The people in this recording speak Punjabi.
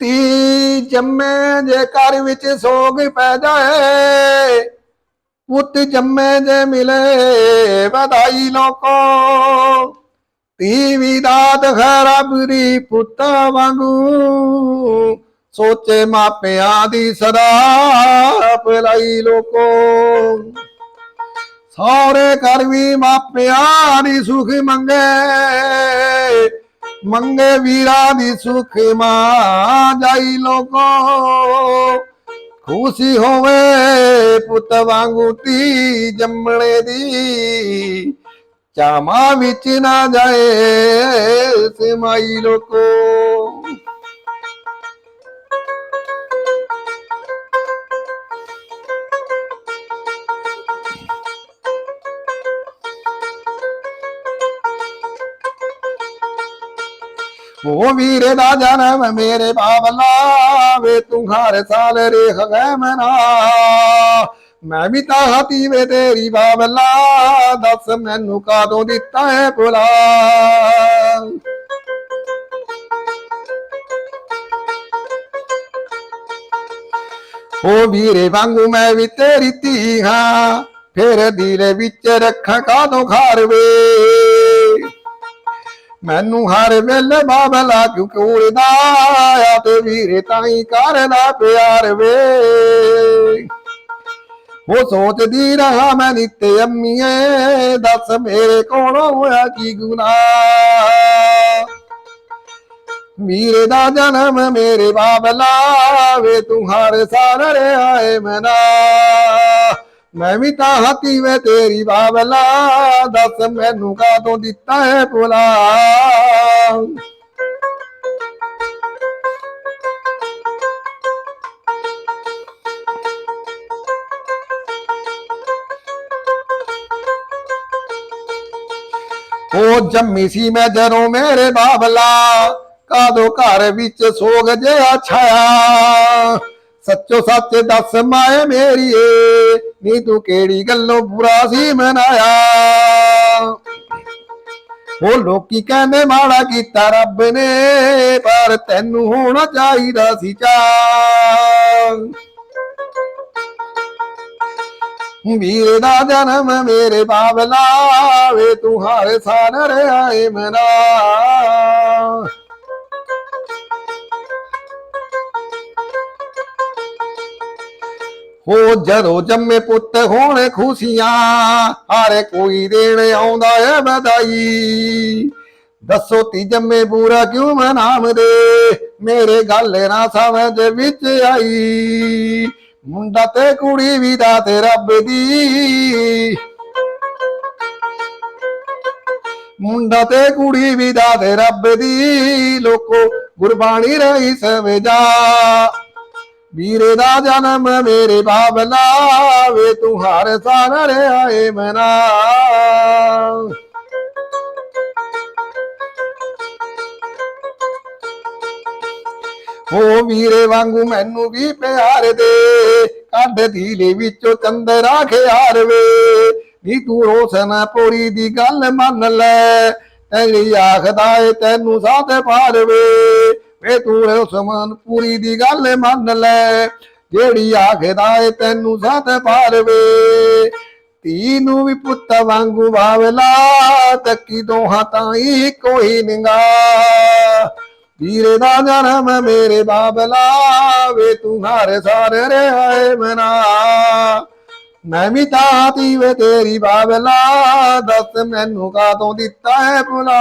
ਤੀ ਜੰਮੇ ਜੇ ਘਰ ਵਿੱਚ ਸੋਗ ਪੈਦਾ ਜਾਏ ਪੁੱਤ ਜੰਮੇ ਜੇ ਮਿਲੇ ਵਧਾਈ ਲੋਕੋ। ਤੀ ਵੀ ਦਾਤ ਖਰਾਬਰੀ ਪੁੱਤ ਵਾਂਗੂ, ਸੋਚੇ ਮਾਪਿਆਂ ਦੀ ਸਦਾ ਭਲਾਈ ਲੋਕੋ। ਸਾਰੇ ਘਰ ਵੀ ਮਾਪਿਆਂ ਦੀ ਸੁਖ ਮੰਗੇ ਮੰਗੇ ਵੀਰਾਂ ਦੀ ਸੁਖ ਮਾਂ ਜਾਈ ਲੋਕੋ। ਖੁਸ਼ੀ ਹੋਵੇ ਪੁੱਤ ਵਾਂਗੂ ਤੀ ਜੰਮਣੇ ਦੀ। ਚਾਮਾ ਵਿੱਚ ਨਾ ਜਾਏ ਸਮਾਈ ਲੋਕੋ। ਉਹ ਵੀਰੇ ਦਾ ਜਨਮ ਮੇਰੇ ਬਾਬਲਾ ਵੇ, ਤੂੰ ਹਰ ਸਾਲ ਰੇਖ ਗਏ ਮਨਾ ਮੈਂ ਵੀ ਤਾਂ ਹਤੀ ਵੇ, ਤੇਰੀ ਬਾਬਲਾ ਦੱਸ ਮੈਨੂੰ ਕਾਦੋਂ ਦਿੱਤਾ ਹੈ ਭੁਲਾ? ਉਹ ਵੀਰੇ ਵਾਂਗੂ ਮੈਂ ਵੀ ਤੇਰੀ ਧੀ ਹਾਂ, ਫਿਰ ਦਿਲ ਵਿੱਚ ਰੱਖਾਂ ਕਾਦੋਂ ਖਾਰਵੇ? ਮੈਨੂੰ ਹਰ ਵੇਲੇ ਬਾਬਲਾ ਕਿਉਂ ਕੋਲਦਾ ਆ ਤੇ ਵੀਰੇ ਤਾਈ ਕਰਦਾ ਪਿਆਰ ਵੇ। ਉਹ ਸੋਚਦੀ ਰਹਾ ਮੈਂ ਨਿੱਤ ਅੰਮੀਏ, ਦੱਸ ਮੇਰੇ ਕੋਲੋਂ ਹੋਇਆ ਕੀ ਗੁਨਾਹ? ਵੀਰੇ ਦਾ ਜਨਮ ਮੇਰੇ ਬਾਬਲਾ ਵੇ ਤੂੰ ਹਰ ਸਾਲ ਰਿਹਾ ਏ ਮਨਾ। ਮੈਂ ਵੀ ਤਾਂ ਹੱਤੀ ਵੇ ਤੇਰੀ ਬਾਬਲਾ ਦੱਸ ਮੈਨੂੰ ਕਾਦੋਂ ਦਿੱਤਾ ਹੈ ਬੁਲਾ ਉਹ ਜੰਮੀ ਸੀ ਮੈਂ ਜਦੋਂ ਮੇਰੇ ਬਾਬਲਾ ਕਾਦੋਂ ਘਰ ਵਿੱਚ ਸੋਗ ਜਿਹਾ ਛਾਇਆ। ਸੱਚੋ ਸੱਚ ਦੱਸ ਮਾਏ ਮੇਰੀਏ ਨੀ ਤੂੰ ਕਿਹੜੀ ਗੱਲੋਂ ਬੁਰਾ ਸੀ ਮਨਾਇਆ? ਉਹ ਲੋਕੀ ਕਹਿੰਦੇ ਮਾੜਾ ਕੀਤਾ ਰੱਬ ਨੇ, ਪਰ ਤੈਨੂੰ ਹੋਣਾ ਚਾਹੀਦਾ ਸੀ ਚਾਹ ਵੀਰੇ ਦਾ ਜਨਮ ਮੇਰੇ ਬਾਬਲਾ, ਵੇ ਤੂੰ ਹਰ ਸਾਨ ਰਿਹਾ ਮਨਾ। ਉਹ ਜਦੋਂ ਜੰਮੇ ਪੁੱਤ ਹੋਣ ਖੁਸ਼ੀਆਂ, ਹਾਰੇ ਕੋਈ ਦੇਣ ਆਉਂਦਾ ਏ ਵਧਾਈ। ਦੱਸੋ ਤੀ ਜੰਮੇ ਬੂਰਾ ਕਿਉਂ ਮਨਾਮਦੇ ਮੇਰੇ ਗੱਲ ਨਾ ਸਮਝ ਵਿੱਚ ਆਈ। ਮੁੰਡਾ ਤੇ ਕੁੜੀ ਵੀ ਦਾ ਤੇ ਰੱਬ ਦੀ। ਮੁੰਡਾ ਤੇ ਕੁੜੀ ਵੀ ਦਾ ਤੇ ਰੱਬ ਦੀ। ਲੋਕੋ ਗੁਰਬਾਣੀ ਰਹੀ ਸਮਝਾ ਵੀਰੇ ਦਾ ਜਨਮ ਮੇਰੇ ਬਾਬਲਾ ਵੇ ਤੂੰ ਹਰ ਸਾਰ ਰਿਹਾ ਮਨਾ। ਹੋ ਵੀਰੇ ਵਾਂਗੂ ਮੈਨੂੰ ਵੀ ਪਿਆਰ ਦੇ, ਕੱਢ ਦੀਲੇ ਵਿੱਚੋਂ ਚੰਦਰਾ ਖਿਆਰ ਵੇ। ਨੀ ਤੂੰ ਰੋਸ਼ਨ ਪੂਰੀ ਦੀ ਗੱਲ ਮੰਨ ਲੈ ਤੇਰੀ ਆਖਦਾ ਏ ਤੈਨੂੰ ਸਾਥ ਪਾਰ ਵੇ। ਵੇ ਤੂੰ ਰੋਸ਼ਨ ਪੂਰੀ ਦੀ ਗੱਲ ਮੰਨ ਲੈ, ਜਿਹੜੀ ਆਖਦਾ ਏ ਤੈਨੂੰ ਸਾਥ ਪਾਰ ਵੇ ਧੀ ਨੂੰ ਵੀ ਪੁੱਤ ਵਾਂਗੂ ਬਾਵਲਾ ਤੱਕੀ ਦੋਹਾਂ ਤਾਈ ਕੋਈ ਨਿੰਗਾ। ਵੀਰੇ ਦਾ ਜਨਮ ਮੇਰੇ ਬਾਬਲਾ, ਵੇ ਤੂੰ ਹਰ ਸਾਰ ਰਿਹਾ ਮਨਾ। ਮੈਂ ਵੀ ਤਾਤੀ ਵੇ ਤੇਰੀ ਬਾਬਲਾ, ਦੱਸ ਮੈਨੂੰ ਕਾਤੋਂ ਦਿੱਤਾ ਹੈ ਬੁਲਾ